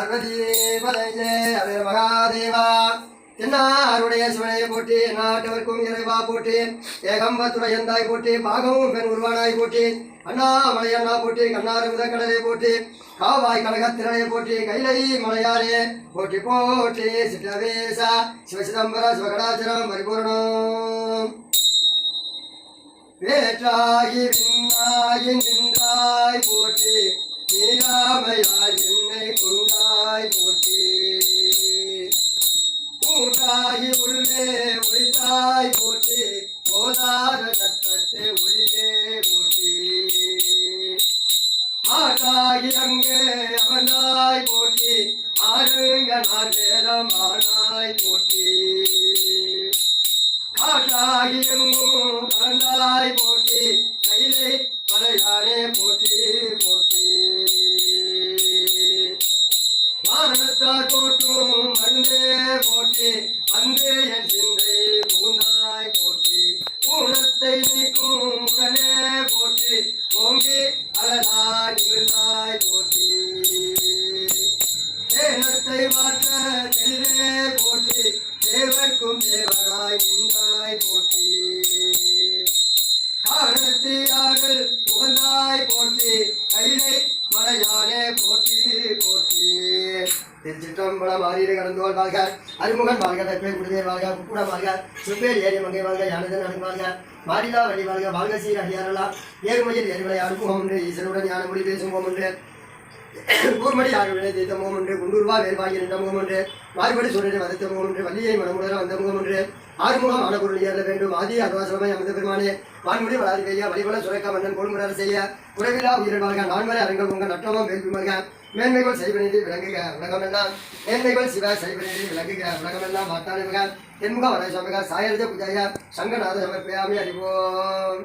பார்வதி பதையே அவே மகாதேவா. தென்னாருடைய சிவனையை போற்றி நாட்டவர்க்கும் இறைவா போட்டி ஏகம்பத்துடைய எந்தாய் போட்டி பாகமும் பெண் உருவானாய் போட்டி அண்ணாமலை அண்ணா போட்டி கண்ணாறு முதக்கடலை போட்டி காவாய் கனகத்திரனை போட்டி கைலை மலையாரே போட்டி போட்டி சிட்டவேசா சிவசிதம்பர சிவகடாச்சரம் பரிபூர்ணம். வேற்றாகி நின்றாய் போட்டி நீராமையாய் என்னை கொண்டாய் போற்றி. கூட்டாகி உள்ளே ஒளித்தாய் போற்றி. போதார சத்தத்தை ஒளியே போற்றி. ஆட்டாகி அங்கே அமர்ந்தாய் போற்றி. ஆருங்க நான் வேதம் ஆனாய் போற்றி. காட்டாகி எங்கும் கலந்தாய் போற்றி. கையிலே மலையானே வானத்தார் போற்றும் போட்டி போற்றி வந்து என் சிந்தை பூந்தாய் போட்டி ஊனத்தை நீக்கும் உடனே போட்டி ஓங்கி அழகாய் இருந்தாய் போட்டி தேனத்தை மாற்ற தெளிவே போட்டி தேவர்க்கும் தேவராய் நின்றாய் போட்டி போற்றி போற்றி. திருச்சிற்றம்பலம் ஆரியரை கடந்தோல் வாழ்க. அறிமுகன் வாழ்க தற்பே குடிதேர் வாழ்க குக்கூட வாழ்க. சுப்பேர் ஏரி மங்கை வாழ்க யானதன் அணு வாழ்க. மாரிலா வழி வாழ்க வாழ்க சீர் அடியாரலா ஏறுமையில் ஏறுகளை அனுப்புவோம் என்று ஈசனுடன் ஞான மொழி பேசுவோம் என்று. கூர்மடி ஆழ்வினை தீர்த்த முகம் ஒன்று குண்டூர்வா வேல்வாகி நின்ற முகம் ஒன்று மாறுபடி சூழலை வதைத்த முகம் ஒன்று வள்ளியை மனமுடர வந்த முகம் ஒன்று ஆறுமுகம் ஆன ஏற வேண்டும் ஆதி அருவாசலமாய் அமைந்த பெருமானே வான்முடி வளாதி பெய்ய வழிபல சுரக்க மன்னன் கொள்முறை செய்ய உறவிலா உயிரிழமாக நான்மறை அரங்கள் உங்க நட்டமம் வேள்வி மல்க மேன்மைகள் செய்வநீதி விளங்குக உலகமெல்லாம் மேன்மைகள் சிவ செய்வநீதி விளங்குக உலகமெல்லாம் மாட்டாளிமக தென்முக வரைசாமிக சாயரஜ புஜாய சங்கநாத சமர்ப்பியாமி அறிவோம்.